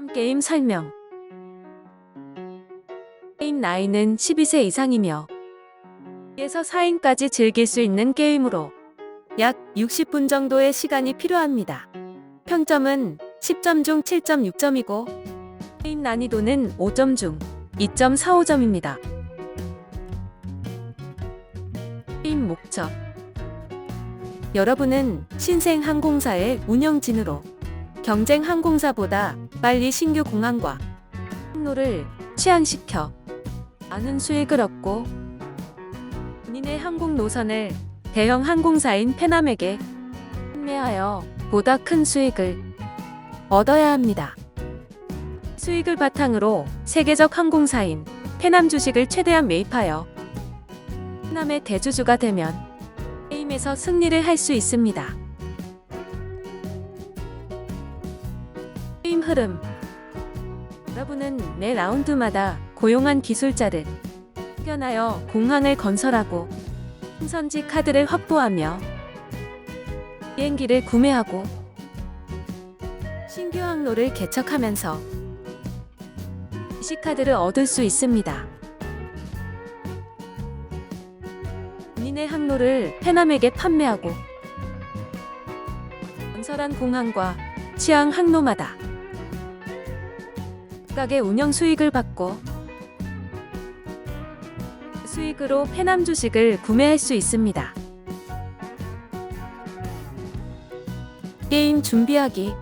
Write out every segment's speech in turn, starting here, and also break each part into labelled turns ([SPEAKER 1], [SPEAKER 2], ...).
[SPEAKER 1] 페남 게임 설명 게임 나이는 12세 이상이며 1에서 4인까지 즐길 수 있는 게임으로 약 60분 정도의 시간이 필요합니다. 평점은 10점 중 7.6점이고 게임 난이도는 5점 중 2.45점입니다. 게임 목적 여러분은 신생 항공사의 운영진으로 경쟁 항공사보다 빨리 신규 공항과 항로를 취항시켜 많은 수익을 얻고 본인의 항공 노선을 대형 항공사인 페남에게 판매하여 보다 큰 수익을 얻어야 합니다. 수익을 바탕으로 세계적 항공사인 페남 주식을 최대한 매입하여 페남의 대주주가 되면 게임에서 승리를 할 수 있습니다. 흐름 여러분은 매 라운드마다 고용한 기술자를 파견하여 공항을 건설하고 승선지 카드를 확보하며 비행기를 구매하고 신규 항로를 개척하면서 시카드를 얻을 수 있습니다. 본인의 항로를 페남에게 판매하고 건설한 공항과 취항 항로마다 각각의 운영 수익을 받고 수익으로 페남 주식을 구매할 수 있습니다. 게임 준비하기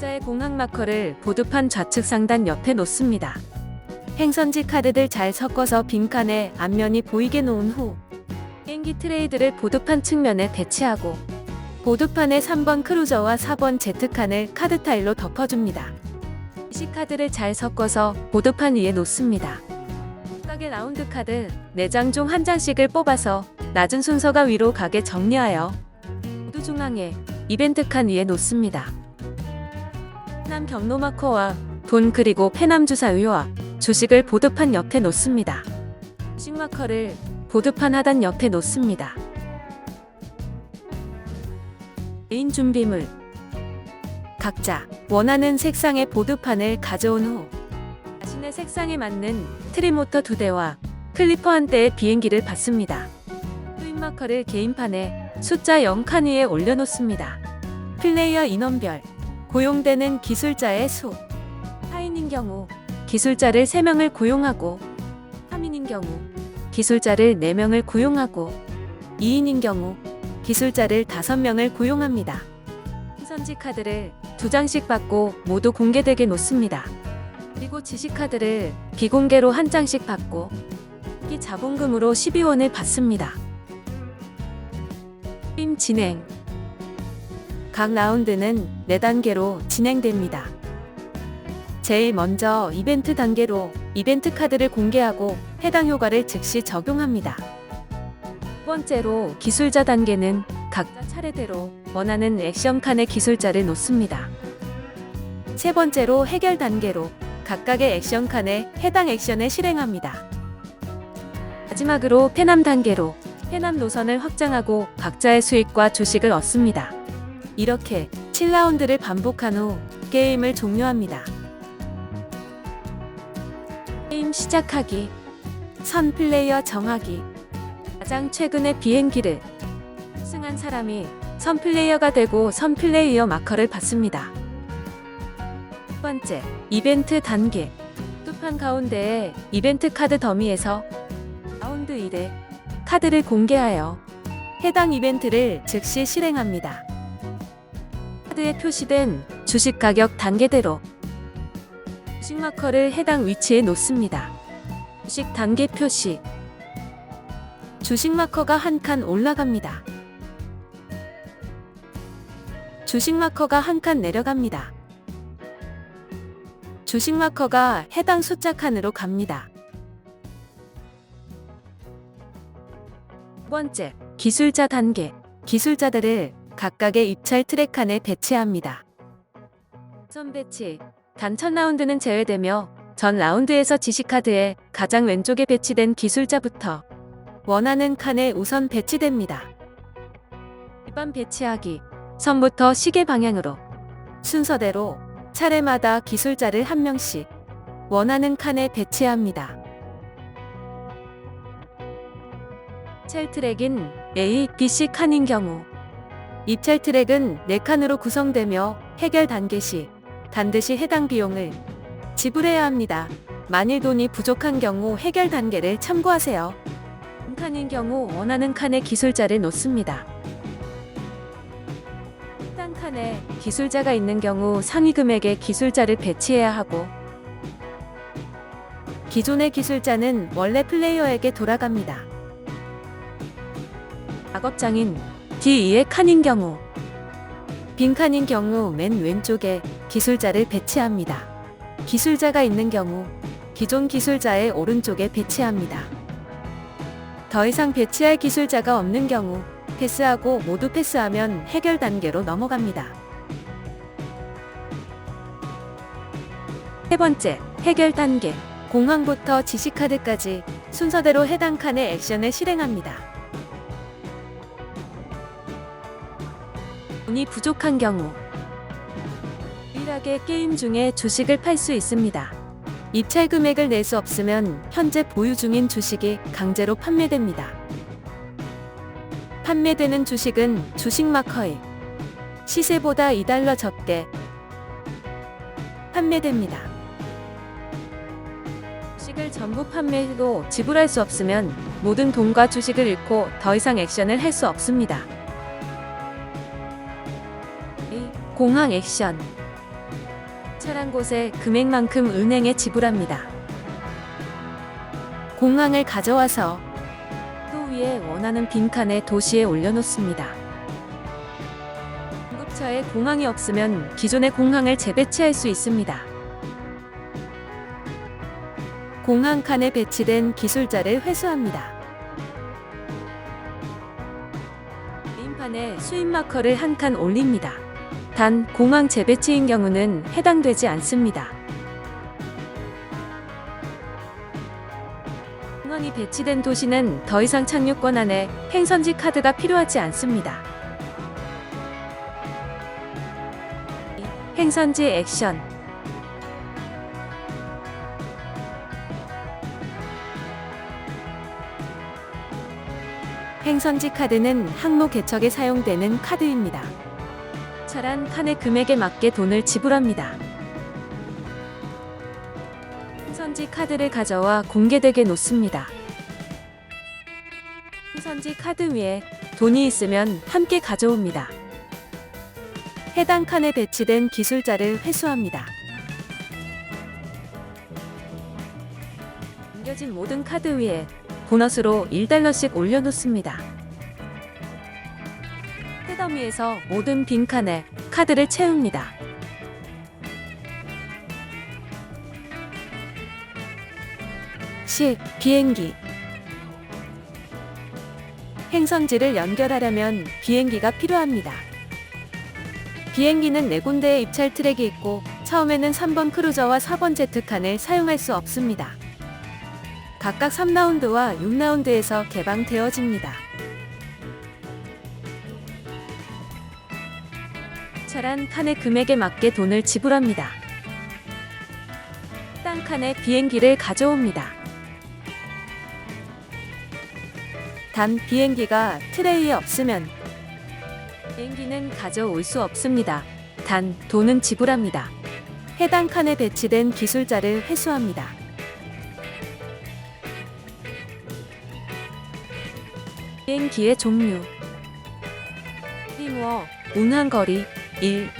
[SPEAKER 1] 자의 공항 마커를 보드판 좌측 상단 옆에 놓습니다. 행선지 카드들 잘 섞어서 빈칸에 앞면이 보이게 놓은 후 게임기 트레이드를 보드판 측면에 배치하고 보드판에 3번 크루저와 4번 제트칸을 카드 타일로 덮어줍니다. 시카드를 잘 섞어서 보드판 위에 놓습니다. 각각의 라운드 카드 4장 중 한 장씩을 뽑아서 낮은 순서가 위로 가게 정리하여 모두 중앙에 이벤트 칸 위에 놓습니다. 페남 경로 마커와 돈 그리고 페남 주사 의와 주식을 보드판 옆에 놓습니다. 주식 마커를 보드판 하단 옆에 놓습니다. 인 준비물 각자 원하는 색상의 보드판을 가져온 후 자신의 색상에 맞는 트리모터 두 대와 클리퍼 한 대의 비행기를 받습니다. 투인 마커를 개인판에 숫자 0칸 위에 올려놓습니다. 플레이어 인원별 고용되는 기술자의 수 4인인 경우 기술자를 3명을 고용하고 3인인 경우 기술자를 4명을 고용하고 2인인 경우 기술자를 5명을 고용합니다. 선지 카드를 2장씩 받고 모두 공개되게 놓습니다. 그리고 지시 카드를 비공개로 한 장씩 받고 이 자본금으로 12원을 받습니다. 게임 진행 각 라운드는 4단계로 진행됩니다. 제일 먼저 이벤트 단계로 이벤트 카드를 공개하고 해당 효과를 즉시 적용합니다. 두 번째로 기술자 단계는 각자 차례대로 원하는 액션 칸의 기술자를 놓습니다. 세 번째로 해결 단계로 각각의 액션 칸에 해당 액션을 실행합니다. 마지막으로 페남 단계로 페남 노선을 확장하고 각자의 수익과 주식을 얻습니다. 이렇게 7라운드를 반복한 후 게임을 종료합니다. 게임 시작하기 선 플레이어 정하기 가장 최근의 비행기를 승한 사람이 선 플레이어가 되고 선 플레이어 마커를 받습니다. 첫 번째, 이벤트 단계. 뚜판 가운데에 이벤트 카드 더미에서 라운드 1에 카드를 공개하여 해당 이벤트를 즉시 실행합니다. 카드에 표시된 주식 가격 단계대로 주식 마커를 해당 위치에 놓습니다. 주식 단계 표시 주식 마커가 한 칸 올라갑니다. 주식 마커가 한 칸 내려갑니다. 주식 마커가 해당 숫자 칸으로 갑니다. 두 번째, 기술자 단계. 기술자들을 각각의 입찰 트랙 칸에 배치합니다. 선 배치. 단첫 라운드는 제외되며 전 라운드에서 지시카드에 가장 왼쪽에 배치된 기술자부터 원하는 칸에 우선 배치됩니다. 일반 배치하기. 선부터 시계 방향으로 순서대로 차례마다 기술자를 한 명씩 원하는 칸에 배치합니다. 입찰 트랙인 A, B, C 칸인 경우 입찰 트랙은 4칸으로 구성되며 해결 단계 시 반드시 해당 비용을 지불해야 합니다. 만일 돈이 부족한 경우 해결 단계를 참고하세요. 한 칸인 경우 원하는 칸에 기술자를 놓습니다. 해당 칸에 기술자가 있는 경우 상위 금액의 기술자를 배치해야 하고 기존의 기술자는 원래 플레이어에게 돌아갑니다. 작업장인 D2의 칸인 경우 빈 칸인 경우 맨 왼쪽에 기술자를 배치합니다. 기술자가 있는 경우 기존 기술자의 오른쪽에 배치합니다. 더 이상 배치할 기술자가 없는 경우 패스하고 모두 패스하면 해결 단계로 넘어갑니다. 세 번째, 해결 단계. 공항부터 지시카드까지 순서대로 해당 칸의 액션을 실행합니다. 돈이 부족한 경우 유일하게 게임 중에 주식을 팔 수 있습니다. 입찰 금액을 낼 수 없으면 현재 보유 중인 주식이 강제로 판매됩니다. 판매되는 주식은 주식 마커의 시세보다 2달러 적게 판매됩니다. 주식을 전부 판매해도 지불할 수 없으면 모든 돈과 주식을 잃고 더 이상 액션을 할 수 없습니다. 이 공항 액션 철한 곳에 금액만큼 은행에 지불합니다. 공항을 가져와서 또 위에 원하는 빈칸에 도시에 올려놓습니다. 공급처에 공항이 없으면 기존의 공항을 재배치할 수 있습니다. 공항 칸에 배치된 기술자를 회수합니다. 게임판에 수입 마커를 한 칸 올립니다. 단 공항 재배치인 경우는 해당되지 않습니다. 공항이 배치된 도시는 더 이상 착륙권 안에 행선지 카드가 필요하지 않습니다. 행선지 액션 행선지 카드는 항로 개척에 사용되는 카드입니다. 차란 칸의 금액에 맞게 돈을 지불합니다. 행선지 카드를 가져와 공개되게 놓습니다. 행선지 카드 위에 돈이 있으면 함께 가져옵니다. 해당 칸에 배치된 기술자를 회수합니다. 남겨진 모든 카드 위에 보너스로 1달러씩 올려놓습니다. 해더미에서 모든 빈칸에 카드를 채웁니다. 시 비행기 행선지를 연결하려면 비행기가 필요합니다. 비행기는 네 군데의 입찰 트랙이 있고 처음에는 3번 크루저와 4번 제트칸을 사용할 수 없습니다. 각각 3라운드와 6라운드에서 개방되어집니다. 차란 칸의 금액에 맞게 돈을 지불합니다. 땅 칸에 비행기를 가져옵니다. 단 비행기가 트레이에 없으면 비행기는 가져올 수 없습니다. 단 돈은 지불합니다. 해당 칸에 배치된 기술자를 회수합니다. 비행기의 종류 리무어 운항 거리 1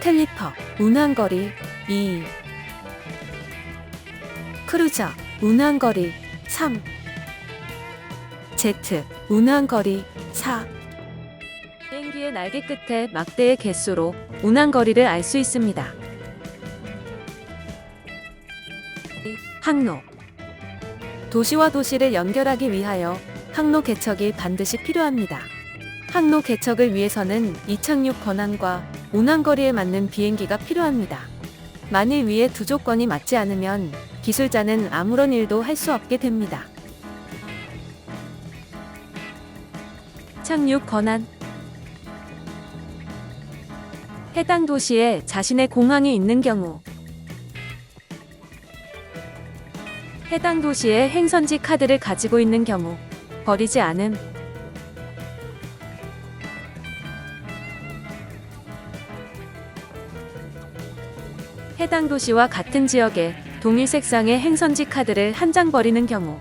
[SPEAKER 1] 텔리퍼 운항거리 2 크루저 운항거리 3 제트 운항거리 4 비행기의 날개 끝에 막대의 개수로 운항거리를 알 수 있습니다. 항로. 도시와 도시를 연결하기 위하여 항로 개척이 반드시 필요합니다. 항로 개척을 위해서는 이착륙 권한과 운항거리에 맞는 비행기가 필요합니다. 만일 위의 두 조건이 맞지 않으면 기술자는 아무런 일도 할 수 없게 됩니다. 착륙 권한 해당 도시에 자신의 공항이 있는 경우 해당 도시의 행선지 카드를 가지고 있는 경우 버리지 않음 해당 도시와 같은 지역에 동일 색상의 행선지 카드를 한 장 버리는 경우.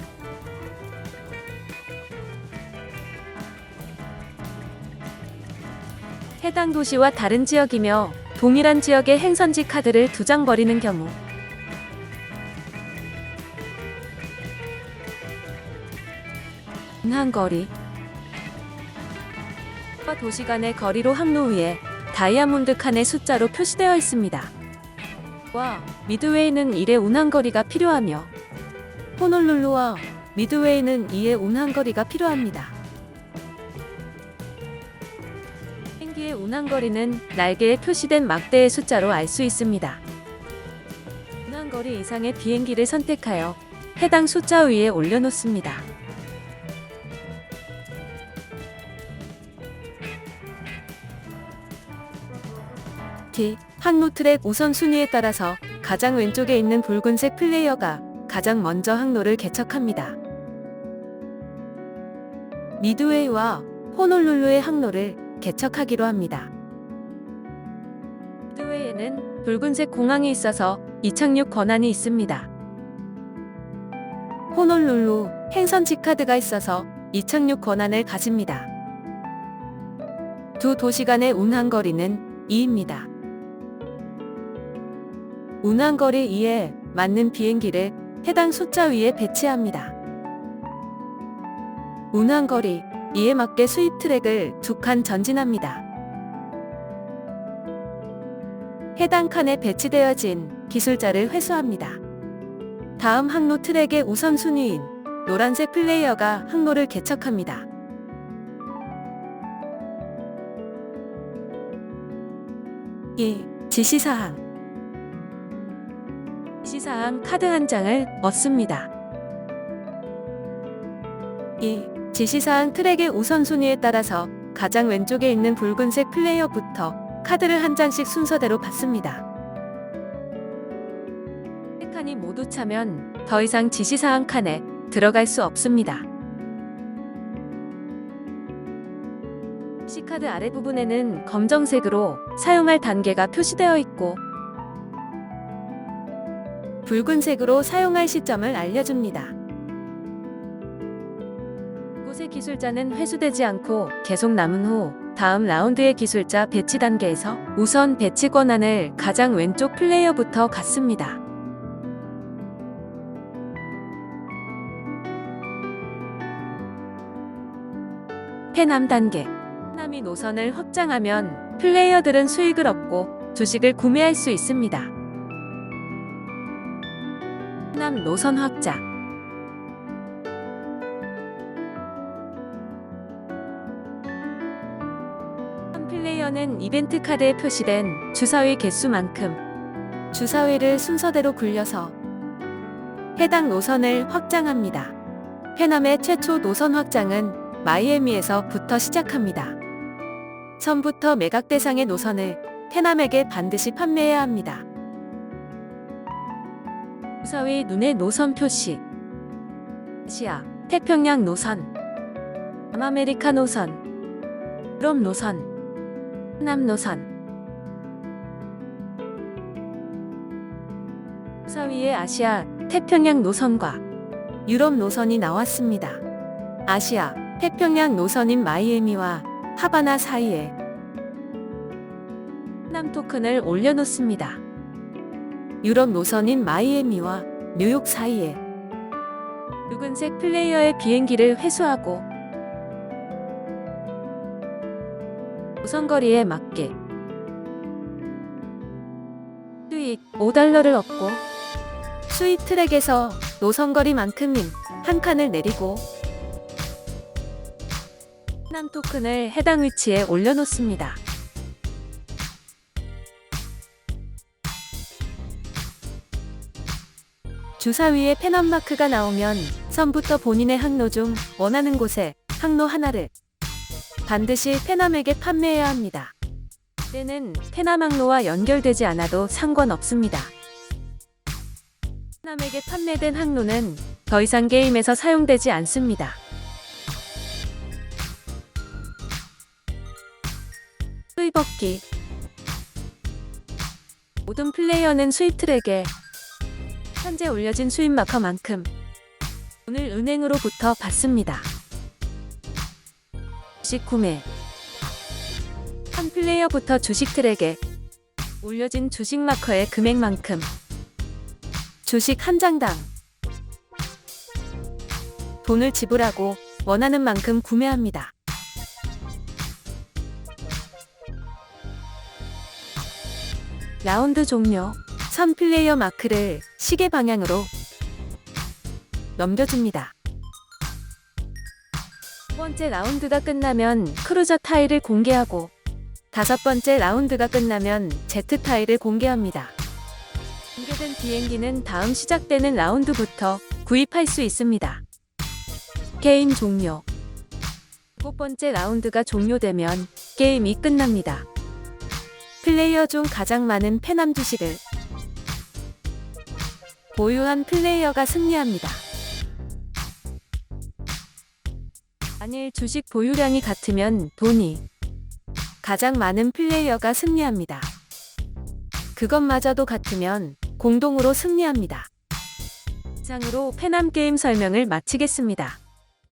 [SPEAKER 1] 해당 도시와 다른 지역이며 동일한 지역의 행선지 카드를 두 장 버리는 경우. 운항거리. 과 도시 간의 거리로 항로 위에 다이아몬드 칸의 숫자로 표시되어 있습니다. 와 미드웨이는 1의 운항거리가 필요하며 호놀룰루와 미드웨이는 2의 운항거리가 필요합니다. 행기의 운항거리는 날개에 표시된 막대의 숫자로 알 수 있습니다. 운항거리 이상의 비행기를 선택하여 해당 숫자 위에 올려놓습니다. 항로 트랙 우선 순위에 따라서 가장 왼쪽에 있는 붉은색 플레이어가 가장 먼저 항로를 개척합니다. 미드웨이와 호놀룰루의 항로를 개척하기로 합니다. 미드웨이에는 붉은색 공항이 있어서 이착륙 권한이 있습니다. 호놀룰루 행선 지 카드가 있어서 이착륙 권한을 가집니다. 두 도시 간의 운항 거리는 2입니다. 운항거리 2에 맞는 비행기를 해당 숫자 위에 배치합니다. 운항거리 2에 맞게 수입 트랙을 두 칸 전진합니다. 해당 칸에 배치되어진 기술자를 회수합니다. 다음 항로 트랙의 우선순위인 노란색 플레이어가 항로를 개척합니다. 이 지시사항 지시사항 카드 한 장을 얻습니다. 이 지시사항 트랙의 우선순위에 따라서 가장 왼쪽에 있는 붉은색 플레이어부터 카드를 한 장씩 순서대로 받습니다. 세 칸이 모두 차면 더 이상 지시사항 칸에 들어갈 수 없습니다. C카드 아랫부분에는 검정색으로 사용할 단계가 표시되어 있고 붉은색으로 사용할 시점을 알려줍니다. 이곳의 기술자는 회수되지 않고 계속 남은 후 다음 라운드의 기술자 배치 단계에서 우선 배치 권한을 가장 왼쪽 플레이어부터 갖습니다. 페남 단계 페남이 노선을 확장하면 플레이어들은 수익을 얻고 주식을 구매할 수 있습니다. 페남 노선 확장 한 플레이어는 이벤트 카드에 표시된 주사위 개수만큼 주사위를 순서대로 굴려서 해당 노선을 확장합니다. 페남의 최초 노선 확장은 마이애미에서부터 시작합니다. 처음부터 매각 대상의 노선을 페남에게 반드시 판매해야 합니다. 주사위 눈의 노선 표시. 시아 태평양 노선. 남아메리카 노선. 유럽 노선. 남 노선. 사위의 아시아 태평양 노선과 유럽 노선이 나왔습니다. 아시아 태평양 노선인 마이애미와 하바나 사이에 남 토큰을 올려놓습니다. 유럽 노선인 마이애미와 뉴욕 사이에 붉은색 플레이어의 비행기를 회수하고 우선거리에 맞게 수익 5달러를 얻고 수입 트랙에서 노선거리만큼인 한 칸을 내리고 남 토큰을 해당 위치에 올려놓습니다. 주사위에 페넌 마크가 나오면 선부터 본인의 항로 중 원하는 곳에 항로 하나를 반드시 페넘에게 판매해야 합니다. 때는 페남 항로와 연결되지 않아도 상관없습니다. 페남에게 판매된 항로는 더 이상 게임에서 사용되지 않습니다. 수입업기 모든 플레이어는 수입 트랙에 현재 올려진 수입 마커만큼 오늘 은행으로부터 받습니다. 주식 구매 한 플레이어부터 주식 트랙에 올려진 주식 마커의 금액만큼 주식 한 장당 돈을 지불하고 원하는 만큼 구매합니다. 라운드 종료. 선 플레이어 마크를 시계 방향으로 넘겨줍니다. 첫 번째 라운드가 끝나면 크루저 타일을 공개하고 다섯 번째 라운드가 끝나면 제트 타일을 공개합니다. 공개된 비행기는 다음 시작되는 라운드부터 구입할 수 있습니다. 게임 종료. 일곱 번째 라운드가 종료되면 게임이 끝납니다. 플레이어 중 가장 많은 페남 주식을 보유한 플레이어가 승리합니다. 만일 주식 보유량이 같으면 돈이 가장 많은 플레이어가 승리합니다. 그것마저도 같으면 공동으로 승리합니다. 이상으로 페남 게임 설명을 마치겠습니다.